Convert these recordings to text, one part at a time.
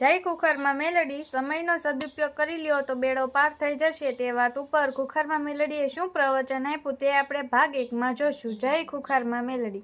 જય ખુખરમાં મેલડી, સમયનો સદુપયોગ કરી લ્યો તો બેડો પાર થઈ જશે તે વાત ઉપર ખુખરમાં મેલડીએ શું પ્રવચન આપ્યું તે આપણે ભાગ એકમાં જોશું. જય ખુખરમાં મેલડી.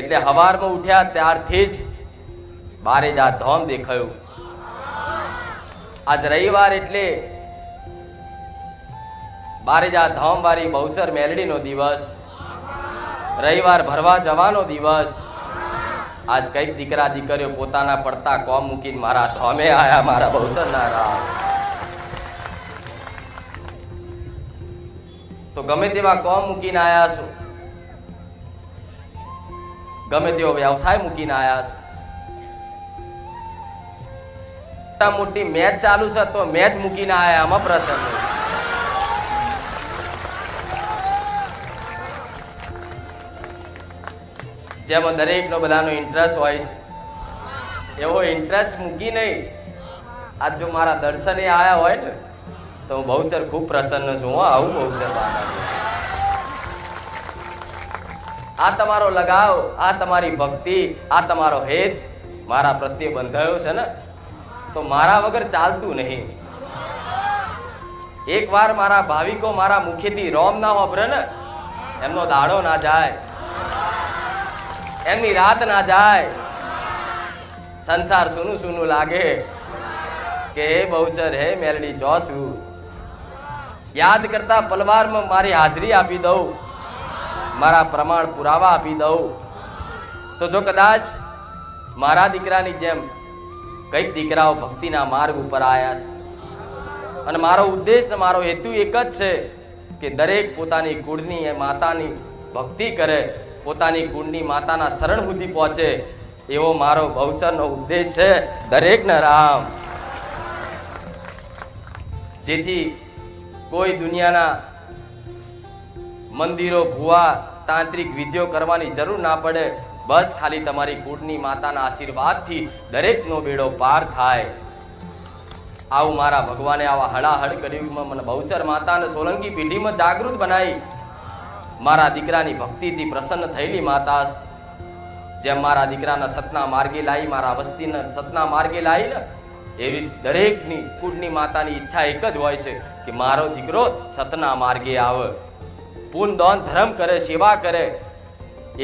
એટલે હવારમાં ઉઠ્યા ત્યારથી જ બારે જા ધોમ દેખાયું. આજ રવિવાર એટલે બારે જા ધોમ વાળી બહુસર મેલડીનો દિવસ. રવિવાર ભરવા જવાનો દિવસ. આજ કંઈક દીકરા દીકરીઓ પોતાના પડતા કોમ મૂકીને મારા ધોમે આયા, મારા બહુસરના રામ તો ગમે તેવા કોમ મૂકીને આયા છો? ગમે તેવો વ્યવસાય મૂકીને આયા છો? મોટા મોટી મેચ ચાલુ છે, તો મેચ મૂકીને આયા, આમાં પ્રસન્ન જેમાં દરેકનો બધાનો ઇન્ટરેસ્ટ હોય છે. એવો ઇન્ટરેસ્ટ મૂકી નહીં. આજ જો મારા દર્શને આવ્યા હોય ને, તો હું બહુચર ખૂબ પ્રસન્ન છું હું, આવું બહુચર આ તમારો લગાવ, આ તમારી ભક્તિ, આ તમારો હેત મારા પ્રત્યે બંધાયો છે ને, તો મારા વગર ચાલતું નહીં. એકવાર મારા ભાવિકો મારા મુખેથી રોમ ના વાપરે ને, એમનો દાડો ના જાય. એમની રાત ના જાય. સંસાર સૂનું સૂનું લાગે. કે હે બહુચર, હે મેલડી જોશું યાદ કરતા પલવારમાં મારી હાજરી આપી દઉં. મારા પ્રમાણ પુરાવા આપી દઉં. તો જો કદાચ મારા દીકરાની જેમ કંઈક દીકરાઓ ભક્તિના માર્ગ ઉપર આવ્યા છે. અને મારો ઉદ્દેશ મારો હેતુ એક જ છે કે દરેક પોતાની કુળની એ માતાની ભક્તિ કરે. પોતાની કુળની માતાના શરણ સુધી પહોંચે, એવો મારો ભવસરનો ઉદ્દેશ છે. દરેકને રામ. જેથી કોઈ દુનિયાના મંદિરો, ભુવા, તાંત્રિક વિધિઓ કરવાની જરૂર ના પડે, બસ ખાલી તમારી કુળની માતાના આશીર્વાદથી દરેકનો બેડો પાર થાય. આવું મારા ભગવાને આવા હળાહળ કર્યું મને ભવસર માતાને સોલંકી પેઢીમાં જાગૃત બનાવી. મારા દીકરાની ભક્તિથી પ્રસન્ન થયેલી માતા, જેમ મારા દીકરાના સતના માર્ગે લાવી મારા વસ્તીના સતના માર્ગે લાવી ને, એવી દરેકની કુળની માતાની ઈચ્છા એક જ હોય છે કે મારો દીકરો સતના માર્ગે આવે. પૂન દાન ધર્મ કરે, સેવા કરે,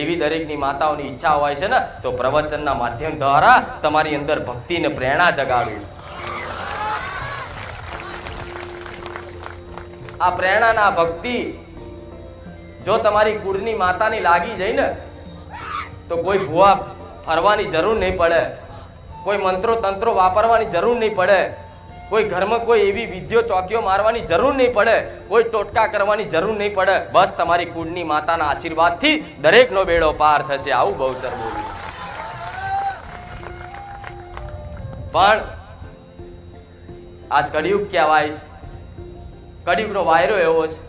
એવી દરેકની માતાઓની ઈચ્છા હોય છે ને, તો પ્રવચનના માધ્યમ દ્વારા તમારી અંદર ભક્તિને પ્રેરણા જગાવી આ પ્રેરણાના ભક્તિ જો તમારી કુળની માતાની લાગી જાય ને, તો કોઈ ભૂવા ફરવાની જરૂર નહીં પડે. કોઈ મંત્રો તંત્રો વાપરવાની જરૂર નહીં પડે. કોઈ ઘરમાં કોઈ એવી વિધિઓ ચોકીઓ મારવાની જરૂર નહીં પડે. કોઈ ટોટકા કરવાની જરૂર નહીં પડે. બસ તમારી કુળની માતાના આશીર્વાદથી દરેકનો બેડો પાર થશે. આવું બહુ સર બોલ્યું. પણ આજ કડિયુગ કહેવાય છે. કળિયુગનો વાયરો એવો છે.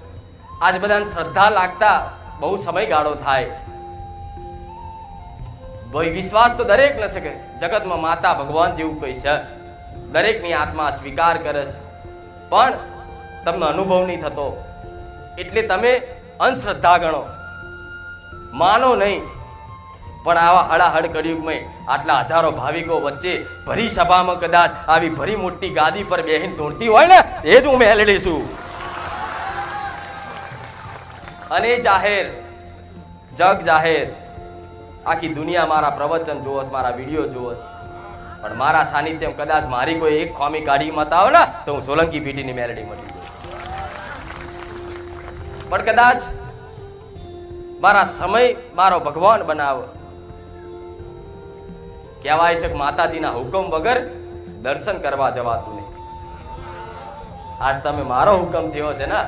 આજ બધાને શ્રદ્ધા લાગતા બહુ સમયગાળો થાય. ભય વિશ્વાસ તો દરેક ન શકે જગતમાં માતા ભગવાન જેવું કઈ છે. દરેકની આત્મા સ્વીકાર કરે છે. પણ તમને અનુભવ નહીં થતો. એટલે તમે અંધશ્રદ્ધા ગણો. માનો નહીં. પણ આવા હળાહળ કળિયુગમાં આટલા હજારો ભાવિકો વચ્ચે ભરી સભામાં કદાચ આવી ભરી મોટી ગાદી પર બેહીન ધૂણતી હોય ને, એ જ હું મેલડી છું. અને જાહેર, જગ જાહેર. આખી દુનિયા મારા પ્રવચન જોવસ, મારા વીડિયો જોવસ. પણ મારા સાનિધ્યમ કદાચ મારી કોઈ એક ખોમી કાઢી મત આવે ને, તો હું સોલંકી પીટીની મેલડી મળી જઉં પણ કદાચ મારા સમય મારો ભગવાન બનાવો. કહેવાય છે કે માતાજીના હુકમ વગર દર્શન કરવા જવાતું નહીં. આજ તમે મારો હુકમ થયો છે ને,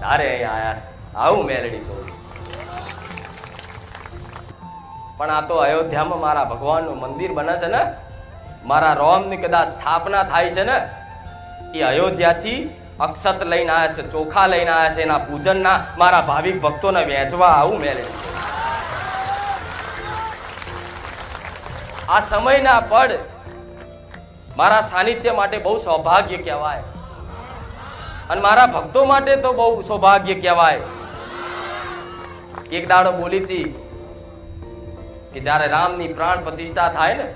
તારે અહીંયા આવ્યા છે. આવું મેલડી કહું પણ આ તો અયોધ્યામાં મારા ભગવાનનું મંદિર બને છે ને, મારા રોમની કદાચ સ્થાપના થાય છે ને, એ અયોધ્યાથી અક્ષત લઈને આવ્યા છે, ચોખા લઈને આવ્યા છે, એના પૂજનના મારા ભાવિક ભક્તોને વહેંચવા આવું મેલે આ સમયના પડ મારા સાનિધ્ય માટે બહુ સૌભાગ્ય કહેવાય. અને મારા ભક્તો માટે તો બહુ સૌભાગ્ય કહેવાય. એક દાડો બોલી હતી કે જ્યારે રામની પ્રાણ પ્રતિષ્ઠા થાય ને,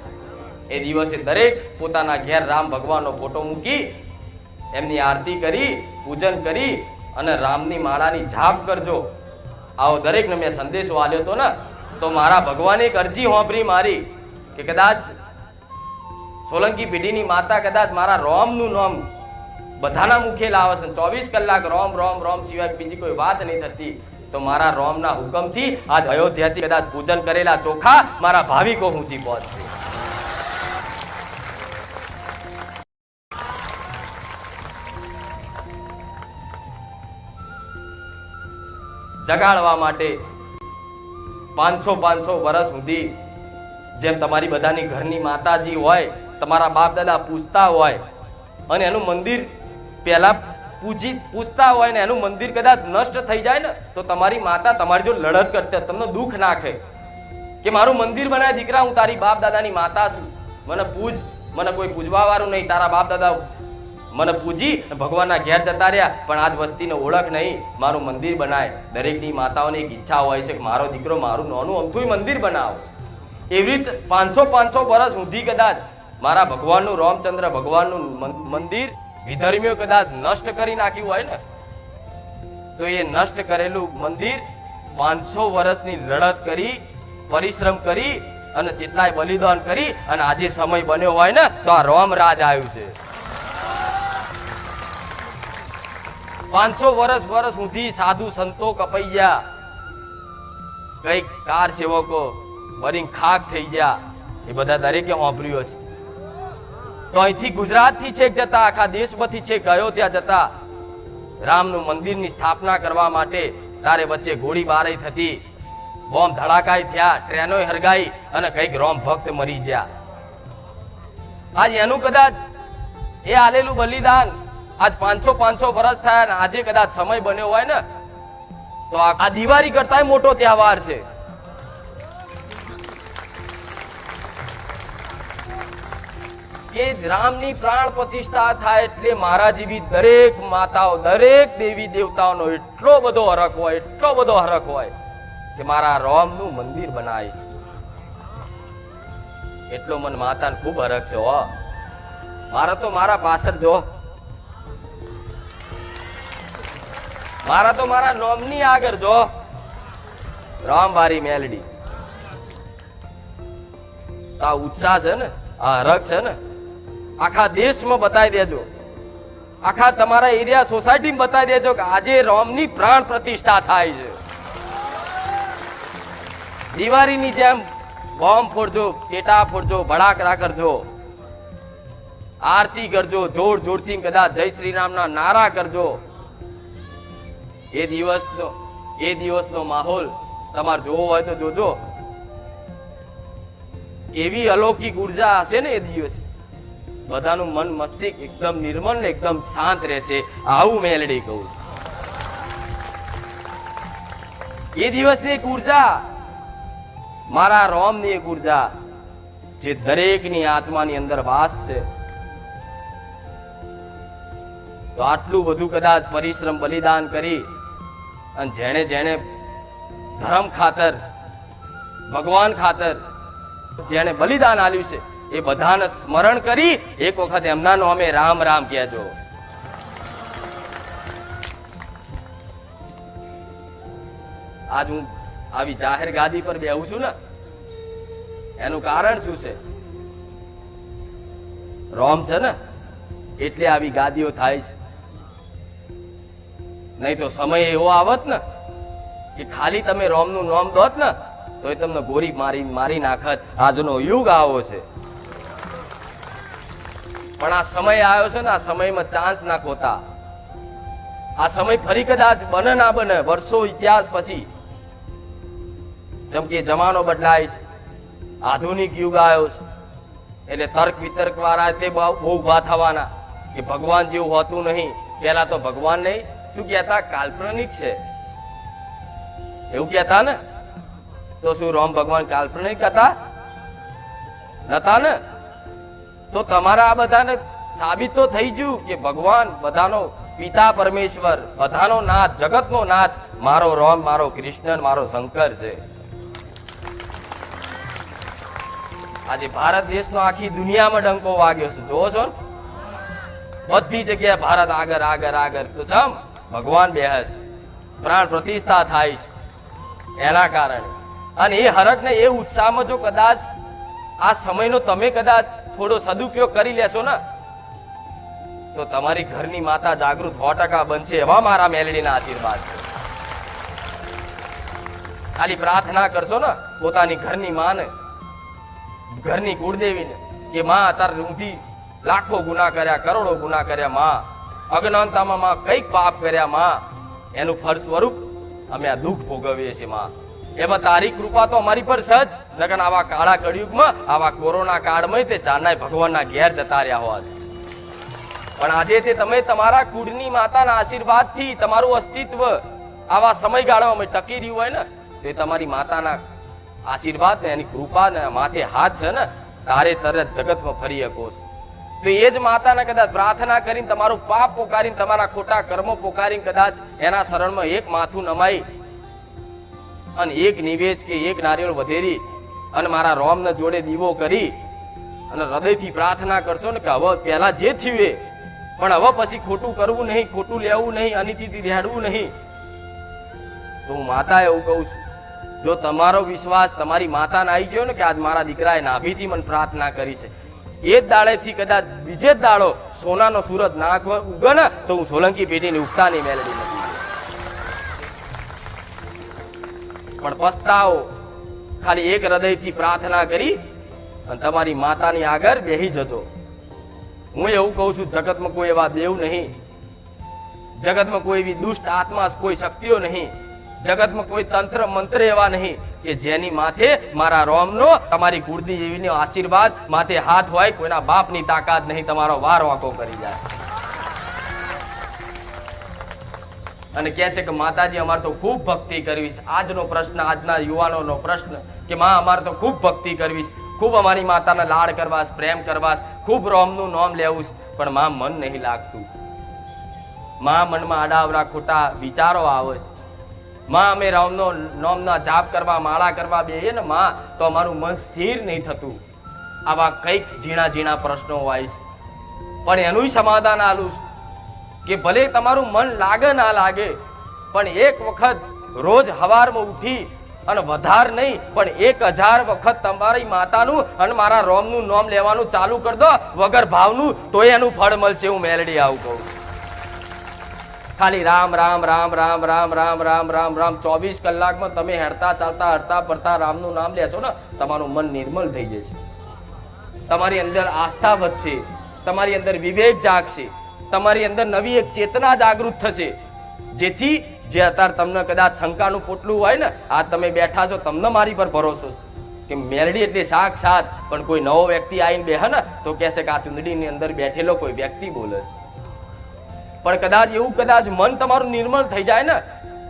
એ દિવસે દરેક પોતાના ઘેર રામ ભગવાનનો ફોટો મૂકી એમની આરતી કરી, પૂજન કરી અને રામની માળાની જાપ કરજો. આવો દરેકને મેં સંદેશો આલ્યો હતો ને, તો મારા ભગવાને એક અરજી હોંભરી મારી કે કદાચ સોલંકી પેઢીની માતા કદાચ મારા રોમનું નામ બધાના મુખે લાવે ચોવીસ કલાક રોમ રોમ રોમ સિવાય બીજી કોઈ વાત નહીં થતી. તો મારા રોમના હુકમથી આજ અયોધ્યાથી કદાચ પૂજન કરેલા ચોખા મારા ભાવિકો સુધી પહોંચશે. જગાડવા માટે પાંચસો પાંચસો વર્ષ સુધી જેમ તમારી બધાની ઘરની માતાજી હોય, તમારા બાપ દાદા પૂજતા હોય, અને એનું મંદિર પહેલા પૂજી પૂછતા હોય ને એનું મંદિર કદાચ નષ્ટ થઈ જાય ને, તો તમારી માતા તમારી જો લડત કરતા તમને દુઃખ નાખે કે મારું મંદિર બનાય દીકરા, હું તારી બાપ દાદાની માતા છું. મને પૂજ, મને કોઈ પૂજવા વાળું નહીં, તારા બાપ દાદા મને પૂજી, ભગવાનના ઘેર જતા રહ્યા, પણ આજ વસ્તીને ઓળખ નહીં, મારું મંદિર બનાય. દરેકની માતાઓની એક ઈચ્છા હોય છે કે મારો દીકરો મારું નાનું અમથું મંદિર બનાવો. એવી રીત પાંચસો પાંચસો વર્ષ સુધી કદાચ મારા ભગવાનનું, રામચંદ્ર ભગવાનનું મંદિર વિધર્મીઓ કદાચ નષ્ટ કરી નાખ્યું હોય ને, તો એ નષ્ટ કરેલું મંદિર પાંચસો વર્ષની લડત કરી, પરિશ્રમ કરી અને જેટલાય બલિદાન કરી અને આજે સમય બન્યો હોય ને, તો આ રોમરાજ આવ્યું છે. પાંચસો વર્ષ વર્ષ સુધી સાધુ સંતો કપાઈ ગયા. કંઈક કાર સેવકો મરીને ખાક થઈ ગયા. એ બધા દરેકે વાપર્યો હશે. તો અહીંથી ગુજરાતથી છેક જતા, આખા દેશમાંથી છેક અયોધ્યા જતા. રામનું મંદિરની સ્થાપના કરવા માટે તારે વચ્ચે ગોળીબારી થતી. બોમ્બ ધડાકાય થયા ટ્રેનો હરગાઈ અને કંઈક રોમ ભક્ત મરી ગયા. આજ એનું કદાચ એ આલેલું બલિદાન આજ પાંચસો પાંચસો વર્ષ થયા આજે કદાચ સમય બન્યો હોય ને, તો આ દિવાળી કરતા મોટો તહેવાર છે. કે રામની પ્રાણ થાય એટલે મારા જેવી દરેક માતાઓ, દરેક દેવી દેવતાઓનો એટલો બધો હરખ હોય, એટલો બધો હરખ હોય કે મારા રોમનું મંદિર બનાય એટલો મને માતાને ખૂબ હરખ છે, હો. મારા તો મારા પાછળ જો. મારા તો મારા નોમની આગળ જો. રામવારી મેલડી. આ ઉત્સાહ છે ને, આ હરખ છે ને આખા દેશમાં બતાવી દેજો. આખા તમારા એરિયા સોસાયટીમાં બતાવી દેજો કે આજે રોમની પ્રાણ પ્રતિષ્ઠા થાય છે. દિવાળીની જેમ બોમ્બ ફોડજો ટેટા ફોડજો, ભડાકડા કરજો. આરતી કરજો, જોર જોરથી કદાચ જય શ્રી રામના નારા કરજો. એ દિવસનો એ દિવસનો માહોલ તમારે જોવો હોય તો જોજો. એવી અલૌકિક ઊર્જા હશે ને એ દિવસે? બધાનું મન મસ્તિષ્ક એકદમ નિર્મળ ને એકદમ શાંત રહેશે. આવું મેલડી કહું એ દિવસની એક ઊર્જા, મારા રોમની એક ઊર્જા, જે દરેકની આત્માની અંદર વાસ છે. તો આટલું બધું કદાચ પરિશ્રમ, બલિદાન કરી અને જેણે જેણે ધર્મ ખાતર, ભગવાન ખાતર, જેણે બલિદાન આપ્યું છે એ બધાને સ્મરણ કરી એક વખત એમના નામે રામ રામ કહેજો. આજ હું આવી જાહેર ગાદી પર બેહું છું ને, એનું કારણ શું છે? રોમ છે ને, એટલે આવી ગાદીઓ થાય છે. નહીં તો સમય એવો આવત ને, કે ખાલી તમે રોમનું નામ દોત ને તો એ તમને ગોરી મારી મારી નાખત. આજનો યુગ આવો છે. પણ આ સમય આવ્યો છે ને, આ સમયમાં ચાન્સ ના ખોતા આ સમય ફરી કદાચ બને ના બને, વર્ષો ઇતિહાસ પછી. જેમ કે જમાનો બદલાય છે, આધુનિક યુગ આવ્યો છે, એટલે તર્ક વિતર્ક વાળા તે બહુ ઊભા થવાના કે ભગવાન જેવું હોતું નહીં. પેલા તો ભગવાન નહીં, શું કહેતા? કાલ્પનિક છે. એવું કહેતા ને? તો શું રામ ભગવાન કાલ્પનિક હતા? નતા ને? તો તમારા આ બધાને સાબિત તો થઈ ગયું કે ભગવાન બધાનો પિતા પરમેશ્વર, બધાનો નાથ, જગતનો નાથ, મારો રામ, મારો કૃષ્ણ, મારો શંકર છે. આજે ભારત દેશનો આખી દુનિયામાં ડંકો વાગ્યો છે. જોવો છો? બધી જગ્યાએ ભારત આગળ આગળ આગળ. તો ચમ, ભગવાન બેહસ પ્રાણ પ્રતિષ્ઠા થાય છે. એના કારણે. અને એ હરકને એ ઉત્સાહમાં જો કદાચ આ સમયનો તમે કદાચ થોડો સદુપયોગ કરી લેશો ને? તો તમારી ઘરની માતા જાગૃત સો ટકા બનશે એવા મારા મેલડીના આશીર્વાદ છે. ખાલી પ્રાર્થના કરશો ને, પોતાની ઘરની માને, ઘરની કુળદેવીને, કે માં અત્યારે ઊંધી લાખો ગુના કર્યા, કરોડો ગુના કર્યા, માં, અજ્ઞાનતામાં માં કંઈક પાપ કર્યા, માં, એનું ફળ સ્વરૂપ અમે આ દુઃખ ભોગવીએ છીએ, માં. એમાં તારી કૃપા તો અમારી પર સજ લગન આવા કાળા કળિયુગમાં, આવા કોરોના કાળમાં તે ચારનાય ભગવાનના ઘેર જતા રહ્યા હોત પણ આજે તે તમે તમારા કુળની માતાના આશીર્વાદથી તમારું અસ્તિત્વ આવા સમયગાળામાં ટકી રહ્યું હોય ને, તે તમારી માતાના આશીર્વાદ ને એની કૃપા ને માથે હાથ છે ને, તારે તરત જગતમાં ફરી શકો છો. તો એ જ માતાને કદાચ પ્રાર્થના કરીને, તમારું પાપ પોકારીને, તમારા ખોટા કર્મો પોકારીને કદાચ એના શરણમાં એક માથું નમાઈ અને એક નિવેજ કે એક નારિયેળ વધેરી અને મારા રોમને જોડે દીવો કરી અને હૃદયથી પ્રાર્થના કરશો ને કે હવે પહેલા જે થયું એ. પણ હવે પછી ખોટું કરવું નહીં, ખોટું લેવું નહીં, અનિતિથી રેડવું નહીં. તો હું માતા એવું કહું છું, જો તમારો વિશ્વાસ તમારી માતાને આવી ગયો ને કે આજ મારા દીકરાએ નાભીથી મને પ્રાર્થના કરી છે, એ જ દાડેથી કદાચ બીજે જ દાડો સોનાનો સુરત નાખ ઉગે ને તો હું સોલંકી પેઢીની ઉગતા નહીં મેલેડી નથી પણ પસ્તાવો. ખાલી એક હૃદયથી પ્રાર્થના કરી અને તમારી માતાની આગળ બેહી જજો. હું એવું કહું છું, જગતમાં કોઈ એવા દેવ નહીં. જગતમાં કોઈ એવી દુષ્ટ આત્મા, કોઈ શક્તિઓ નહીં. જગતમાં કોઈ તંત્ર, મંત્ર એવા નહીં કે જેની માથે મારા રોમનો, તમારી કુર્દી જેવીનો આશીર્વાદ માથે હાથ હોય, કોઈના બાપની તાકાત નહીં, તમારો વાર વાંકો કરી જાય. અને કહે છે કે માતાજી, અમારે તો ખૂબ ભક્તિ કરવી છે. આજનો પ્રશ્ન, આજના યુવાનોનો પ્રશ્ન કે માં, અમારે તો ખૂબ ભક્તિ કરવી છે. ખૂબ અમારી માતાને લાડ કરવાશ પ્રેમ કરવાશ ખૂબ રોમનું નામ લેવું છે. પણ માં મન નહીં લાગતું. માં મનમાં આડાવડા ખોટા વિચારો આવે છે. માં, અમે રામનો નોમના જાપ કરવા, માળા કરવા બેહીએ ને માં, તો અમારું મન સ્થિર નહીં થતું. આવા કંઈક ઝીણા ઝીણા પ્રશ્નો હોય છે. પણ એનું સમાધાન આલું છું. કે ભલે તમારું મન લાગે ના લાગે, પણ એક વખત રોજ હવારમાં ઉઠી અને વધાર નહીં, પણ એક હજાર વખત તમારી માતાનું અને મારા રોમનું નોમ લેવાનું ચાલુ કરી દો, વગર ભાવનું, તોય એનું ફળ મળશે હું મેલડી આવું કહું. ખાલી રામ રામ રામ રામ રામ રામ રામ રામ રામ, ચોવીસ કલાકમાં તમે હેરતા ચાલતા, હરતા ફરતા રામનું નામ લેશો ને, તમારું મન નિર્મલ થઈ જશે. તમારી અંદર આસ્થા વધશે, તમારી અંદર વિવેક જાગશે. તમારી અંદર નવી એક ચેતના જાગૃત થશે. જેથી જે અત્યારે તમને કદાચ શંકાનું પોટલું હોય ને આ તમે બેઠા છો, તમને મારી પર ભરોસો કે મેલડી એટલે સાક્ષાત, પણ કોઈ નવો વ્યક્તિ આવીને બેહે ને, તો કહેશે કે આ ચુંદડીની અંદર બેઠેલો કોઈ વ્યક્તિ બોલે છે. પણ કદાચ એવું કદાચ મન તમારું નિર્મળ થઈ જાય ને,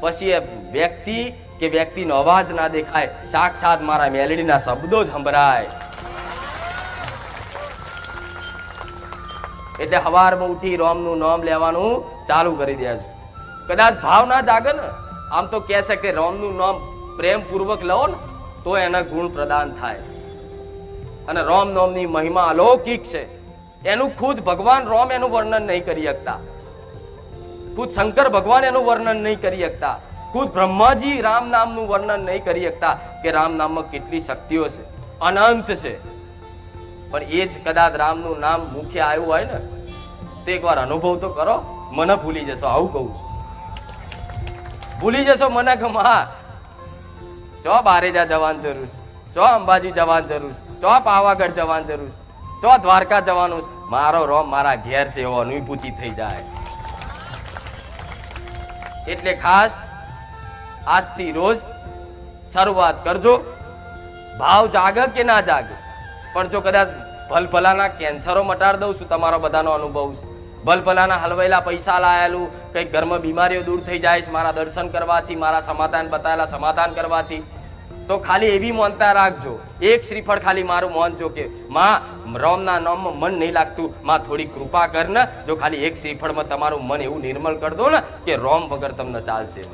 પછી એ વ્યક્તિ કે વ્યક્તિનો અવાજ ના દેખાય, સાક્ષાત મારા મેલડીના શબ્દો જ સંભળાય. એટલે હવારમાં ઉઠી રોમનું નામ લેવાનું ચાલુ કરી દે છે. કદાચ ભાવ ના જાગે ને, આમ તો કહે છે કે રોમનું નામ પ્રેમપૂર્વક લો ને, તો એના ગુણ પ્રદાન થાય. અને રોમ નામની મહિમા અલૌકિક છે. એનું ખુદ ભગવાન રોમ એનું વર્ણન નહીં કરી શકતા. ખુદ શંકર ભગવાન એનું વર્ણન નહીં કરી શકતા. ખુદ બ્રહ્માજી રામ નામનું વર્ણન નહીં કરી શકતા કે રામ નામમાં કેટલી શક્તિઓ છે. અનંત છે. પણ એ જ કદાચ રામનું નામ મુખ્ય આવ્યું હોય ને, તો એકવાર અનુભવ તો કરો. મને ભૂલી જશો, આવું કહું છું. ભૂલી જશો મને કે હા ચો બારેજા જવાન જરૂર છે? ચો અંબાજી જવાન જરૂર છે? ચો પાવાગઢ જવાન જરૂર છે? ચો દ્વારકા જવાનું છે? મારો રોમ મારા ઘેર છે, એવો અનુભૂતિ થઈ જાય. એટલે ખાસ આજથી રોજ શરૂઆત કરજો. ભાવ જાગે કે ના જાગે? પણ જો કદાચ ભલભલાના કેન્સરો મટાડ દઉં છું, તમારો બધાનો અનુભવ છે. ભલભલાના હલવાયેલા પૈસા લાયેલું, કંઈક ઘરમાં બીમારીઓ દૂર થઈ જાય છે, મારા દર્શન કરવાથી, મારા સમાધાન બતાવેલા સમાધાન કરવાથી, તો ખાલી એવી મોનતા રાખજો. એક શ્રીફળ ખાલી મારું માનજો કે, માં, રોમના નામમાં મન નહીં લાગતું. માં, થોડી કૃપા કર ને, જો ખાલી એક શ્રીફળમાં તમારું મન એવું નિર્મલ કરી દો ને, કે રોમ વગર તમને ચાલશે.